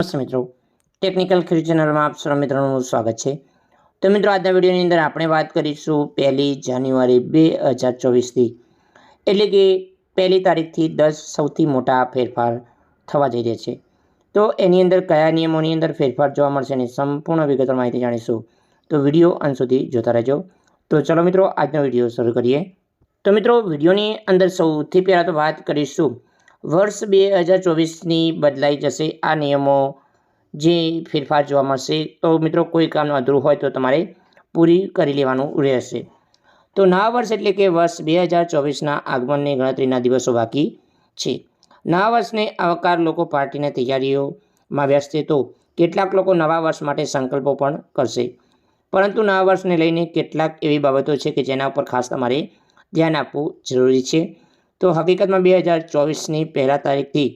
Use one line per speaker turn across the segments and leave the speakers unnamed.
નમસ્તે મિત્રો. ટેકનિકલ ખરી ચેનલમાં આપ સૌ મિત્રોનું સ્વાગત છે. તો મિત્રો, આજના વિડીયોની અંદર આપણે વાત કરીશું પહેલી જાન્યુઆરી બે હજાર ચોવીસથી. એટલે કે પહેલી તારીખથી દસ સૌથી મોટા ફેરફાર થવા જઈ રહ્યા છે. તો એની અંદર કયા નિયમોની અંદર ફેરફાર જોવા મળશે એની સંપૂર્ણ વિગતવાર માહિતી જાણીશું. તો વીડિયો અંત સુધી જોતા રહેજો. તો ચલો મિત્રો, આજનો વીડિયો શરૂ કરીએ. તો મિત્રો, વિડીયોની અંદર સૌથી પહેલાં તો વાત કરીશું વર્ષ બે હજાર ચોવીસની બદલાઈ જશે આ નિયમો જે ફેરફાર જોવા મળશે. તો મિત્રો, કોઈ કામનું અધૂરું હોય તો તમારે પૂરી કરી લેવાનું રહેશે. તો નવા વર્ષ એટલે કે વર્ષ બે હજાર ચોવીસના આગમનની ગણતરીના દિવસો બાકી છે. નવા વર્ષને આવકાર લોકો પાર્ટીની તૈયારીઓમાં વ્યસ્ત તો કેટલાક લોકો નવા વર્ષ માટે સંકલ્પો પણ કરશે. પરંતુ નવા વર્ષને લઈને કેટલાક એવી બાબતો છે કે જેના ઉપર ખાસ તમારે ધ્યાન આપવું જરૂરી છે. તો હકીકતમાં બે હજાર ચોવીસની પહેલા તારીખથી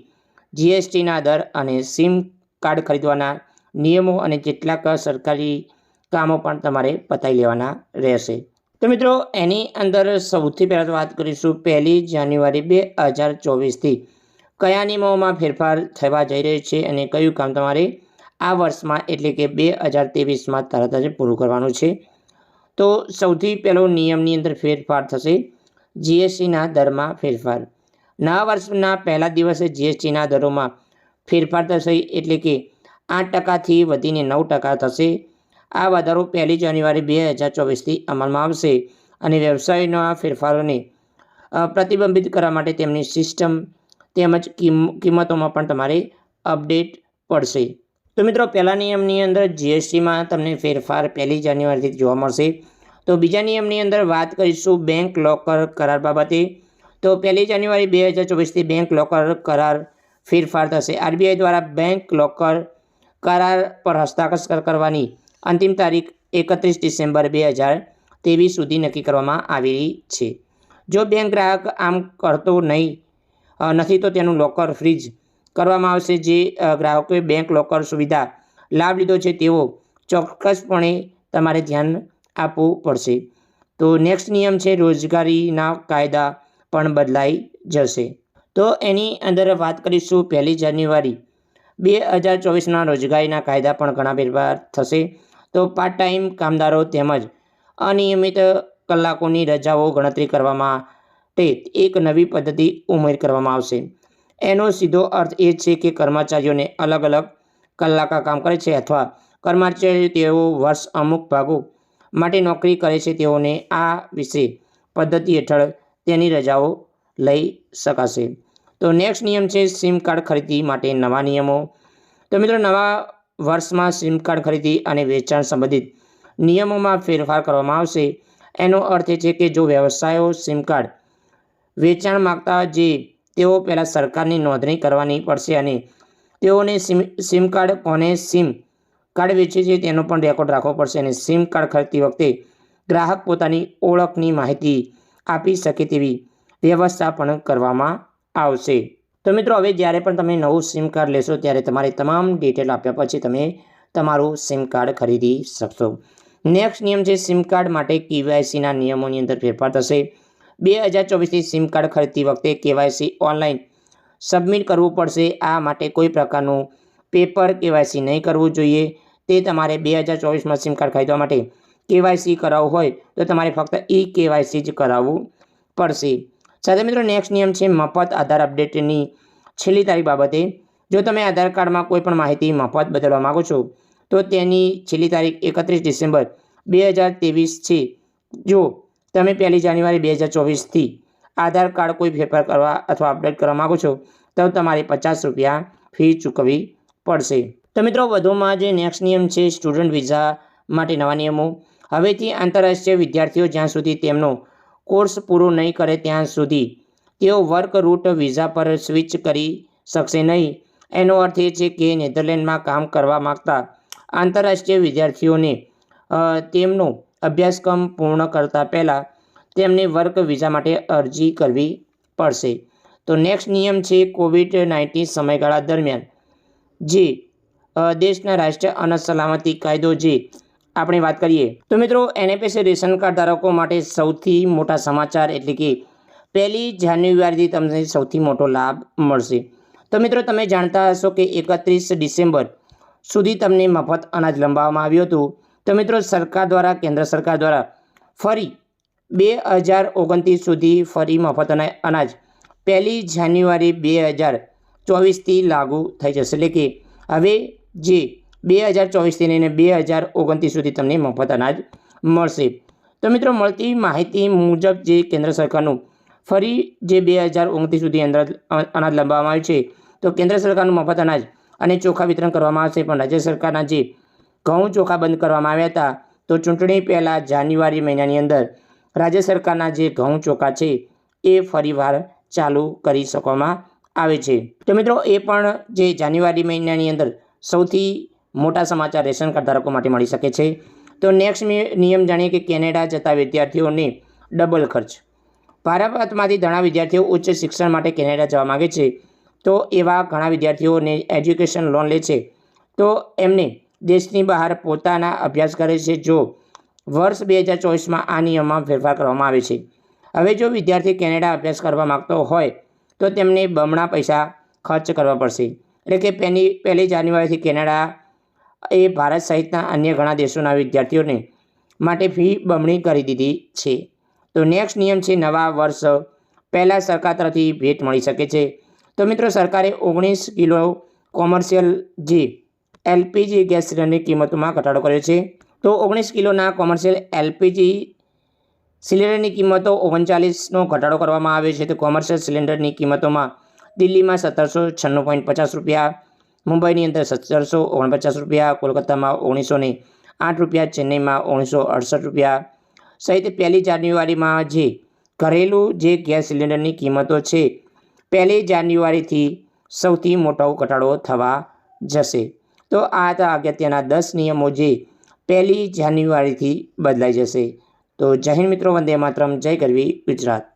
જીએસટીના દર અને સિમ કાર્ડ ખરીદવાના નિયમો અને કેટલાક સરકારી કામો પણ તમારે પતાવી લેવાના રહેશે. તો મિત્રો, એની અંદર સૌથી પહેલાં તો વાત કરીશું પહેલી જાન્યુઆરી બે હજાર ચોવીસથી. કયા નિયમોમાં ફેરફાર થવા જઈ રહ્યો છે અને કયું કામ તમારે આ વર્ષમાં એટલે કે બે હજાર ત્રેવીસમાં તરત જ પૂરું કરવાનું છે? તો સૌથી પહેલો નિયમની અંદર ફેરફાર થશે જીએસટીના દરમાં ફેરફાર. નવા વર્ષના પહેલા દિવસે જીએસટીના દરોમાં ફેરફાર થશે એટલે કે આઠ ટકાથી વધીને નવ ટકા થશે. આ વધારો પહેલી જાન્યુઆરી બે હજાર ચોવીસથી અમલમાં આવશે અને વ્યવસાયના ફેરફારોને પ્રતિબંધિત કરવા માટે તેમની સિસ્ટમ તેમજ કિંમ- કિંમતોમાં પણ તમારે અપડેટ પડશે. તો મિત્રો, પહેલા નિયમની અંદર જીએસટીમાં તમને ફેરફાર પહેલી જાન્યુઆરીથી જોવા મળશે. તો બીજા નિયમની અંદર વાત કરીશું બેંક લોકર કરાર બાબતે. તો પહેલી જાન્યુઆરી બે હજાર ચોવીસથી બેંક લોકર કરાર ફેરફાર થશે. આરબીઆઈ દ્વારા બેંક લોકર કરાર પર હસ્તાક્ષર કરવાની અંતિમ તારીખ એકત્રીસ ડિસેમ્બર બે હજાર ત્રેવીસ સુધી નક્કી કરવામાં આવી છે. જો બેંક ગ્રાહક આમ કરતો નહીં નથી તો તેનું લોકર ફ્રીજ કરવામાં આવશે. જે ગ્રાહકોએ બેંક લોકર સુવિધા લાભ લીધો છે તેઓ ચોક્કસપણે તમારે ધ્યાન આપવું પડશે. તો નેક્સ્ટ નિયમ છે, રોજગારીના કાયદા પણ બદલાઈ જશે. તો એની અંદર વાત કરીશું પહેલી જાન્યુઆરી. બે હજાર ચોવીસના રોજગારીના કાયદા પણ ઘણા ફેરફાર થશે. તો પાર્ટ ટાઈમ કામદારો તેમજ અનિયમિત કલાકોની રજાઓ ગણતરી કરવા માટે એક નવી પદ્ધતિ ઉમેર કરવામાં આવશે. એનો સીધો અર્થ એ છે કે કર્મચારીઓને અલગ અલગ કલાકા કામ કરે છે અથવા કર્મચારીઓ તેઓ વર્ષ અમુક ભાગો માટે નોકરી કરે છે તેઓને આ વિશે પદ્ધતિ હેઠળ તેની રજાઓ લઈ શકાશે. તો નેક્સ્ટ નિયમ છે સિમ કાર્ડ ખરીદી માટે નવા નિયમો. તો મિત્રો, નવા વર્ષમાં સિમ કાર્ડ ખરીદી અને વેચાણ સંબંધિત નિયમોમાં ફેરફાર કરવામાં આવશે. એનો અર્થ એ છે કે જો વ્યવસાયો સિમ કાર્ડ વેચાણ માગતા જે તેઓ પહેલાં સરકારની નોંધણી કરવાની પડશે અને તેઓને સિમ સિમ કાર્ડ કોને સિમ કાર્ડ વેચે છે, તેનો પણ રેકોર્ડ રાખવો પડશે અને સિમ કાર્ડ ખરીદતી વખતે ગ્રાહક પોતાની ઓળખની માહિતી આપી શકે તેવી વ્યવસ્થા પણ કરવામાં આવશે. તો મિત્રો, હવે જ્યારે પણ તમે નવું સિમ કાર્ડ લેશો, ત્યારે તમારે તમામ ડિટેલ આપ્યા પછી તમે તમારું સિમ કાર્ડ ખરીદી શકશો. નેક્સ્ટ નિયમ છે સિમ કાર્ડ માટે કેવાયસીના નિયમોની અંદર ફેરફાર થશે. બે હજાર ચોવીસથી સિમ કાર્ડ ખરીદતી વખતે કેવાયસી ઓનલાઈન સબમિટ કરવું પડશે. આ માટે કોઈ પ્રકારનું પેપર કેવાયસી નહીં કરવું જોઈએ. તે તમારે બે હજાર ચોવીસમાં સિમ કાર્ડ ખરીદવા માટે કેવાયસી કરાવવું હોય તો તમારે ફક્ત ઈ કેવાયસી જ કરાવવું પડશે. સાથે મિત્રો નેક્સ્ટ નિયમ છે મફત આધાર અપડેટની. છેલ્લી તારીખ બાબતે જો તમે આધાર કાર્ડમાં કોઈ પણ માહિતી મફત બદલવા માગો છો, તો તેની છેલ્લી તારીખ એકત્રીસ ડિસેમ્બર બે હજાર ત્રેવીસ છે. જો તમે પહેલી જાન્યુઆરી બે હજાર ચોવીસથી આધાર કાર્ડ કોઈ ફેરફાર કરવા અથવા અપડેટ કરવા માગો છો, તો તમારે પચાસ રૂપિયા ફી ચૂકવવી પડશે. તો મિત્રો, વધુમાં જે નેક્સ્ટ નિયમ છે સ્ટુડન્ટ વિઝા માટે નવા નિયમો. હવેથી આંતરરાષ્ટ્રીય વિદ્યાર્થીઓ જ્યાં સુધી તેમનો કોર્સ પૂરો નહીં કરે ત્યાં સુધી તેઓ વર્ક રૂટ વિઝા પર સ્વિચ કરી શકશે નહીં. એનો અર્થ એ છે કે નેધરલેન્ડમાં કામ કરવા માગતા આંતરરાષ્ટ્રીય વિદ્યાર્થીઓને તેમનો અભ્યાસક્રમ પૂર્ણ કરતા પહેલાં તેમને વર્ક વિઝા માટે અરજી કરવી પડશે. તો નેક્સ્ટ નિયમ છે કોવિડ નાઇન્ટીન સમયગાળા દરમિયાન. જે દેશના રાષ્ટ્રીય અનાજ સલામતી કાયદો જે આપણે વાત કરીએ. તો મિત્રો એનએપીએસ રેશન કાર્ડ ધારકો માટે સૌથી મોટા સમાચાર એટલે કે પહેલી જાન્યુઆરીથી તમને સૌથી મોટો લાભ મળશે. તો મિત્રો, તમે જાણતા હશો કે એકત્રીસ ડિસેમ્બર સુધી તમને મફત અનાજ લંબાવવામાં આવ્યું હતું. તો મિત્રો, સરકાર દ્વારા, કેન્દ્ર સરકાર દ્વારા ફરી બે હજાર ઓગણત્રીસ સુધી ફરી મફત અના- અનાજ પહેલી જાન્યુઆરી બે હજાર ચોવીસથી લાગુ થઈ જશે. એટલે કે હવે જે, બે હજાર ચોવીસથી લઈને બે હજાર ઓગણત્રીસ સુધી તમને મફત અનાજ મળશે. તો મિત્રો, મળતી માહિતી મુજબ જે કેન્દ્ર સરકારનું ફરી જે બે હજાર ઓગણત્રીસ સુધી અંદર અનાજ લંબાવવામાં આવ્યું છે, તો કેન્દ્ર સરકારનું મફત અનાજ અને ચોખા વિતરણ કરવામાં આવશે. પણ રાજ્ય સરકારના જે ઘઉં ચોખા બંધ કરવામાં આવ્યા હતા, તો ચૂંટણી પહેલાં જાન્યુઆરી મહિનાની અંદર રાજ્ય સરકારના જે ઘઉં ચોખા છે, એ ફરીવાર ચાલુ કરી શકવામાં આવે છે. તો મિત્રો, એ પણ જે જાન્યુઆરી મહિનાની અંદર સૌથી મોટા સમાચાર રેશન કાર્ડ ધારકો માટે મળી શકે છે. તો નેક્સ્ટ નિયમ જાણીએ કે કેનેડા જતા વિદ્યાર્થીઓને ડબલ ખર્ચ. ભારતમાંથી ઘણા વિદ્યાર્થીઓ ઉચ્ચ શિક્ષણ માટે કેનેડા જવા માગે છે. તો એવા ઘણા વિદ્યાર્થીઓને એજ્યુકેશન લોન લે છે. તો એમને દેશની બહાર પોતાના અભ્યાસ કરે છે જો વર્ષ બે હજાર ચોવીસમાં આ નિયમમાં ફેરફાર કરવામાં આવે છે. હવે જો વિદ્યાર્થી કેનેડા અભ્યાસ કરવા માગતો હોય તો તેમને બમણા પૈસા ખર્ચ કરવા પડશે. એટલે કે પહેલી પહેલી જાન્યુઆરીથી કેનેડા, એ ભારત સહિતના અન્ય ઘણા દેશોના વિદ્યાર્થીઓને માટે ફી બમણી કરી દીધી છે. તો નેક્સ્ટ નિયમ છે નવા વર્ષ. પહેલાં સરકાર તરફથી ભેટ મળી શકે છે. તો મિત્રો, સરકારે ઓગણીસ કિલો કોમર્શિયલ જે એલપીજી ગેસ સિલિન્ડરની કિંમતોમાં ઘટાડો કર્યો છે. તો ઓગણીસ કિલોના કોમર્શિયલ એલપીજી સિલિન્ડરની કિંમતો ઓગણચાલીસનો ઘટાડો કરવામાં આવ્યો છે. તો કોમર્શિયલ સિલિન્ડરની કિંમતોમાં દિલ્હીમાં સત્તરસો છન્નું પોઈન્ટ પચાસ રૂપિયા, મુંબઈની અંદર સત્તરસો ઓગણપચાસ રૂપિયા, કોલકાતામાં ઓગણીસો ને આઠ રૂપિયા, ચેન્નઈમાં ઓગણીસો અડસઠ રૂપિયા સહિત પહેલી જાન્યુઆરીમાં જે ઘરેલું જે ગેસ સિલિન્ડરની કિંમતો છે, પહેલી જાન્યુઆરીથી સૌથી મોટો ઘટાડો થવા જશે. તો આ હતા અગત્યના દસ નિયમો જે પહેલી જાન્યુઆરીથી બદલાઈ જશે. તો જય મિત્રો, વંદે માતરમ, જય કરવી ગુજરાત.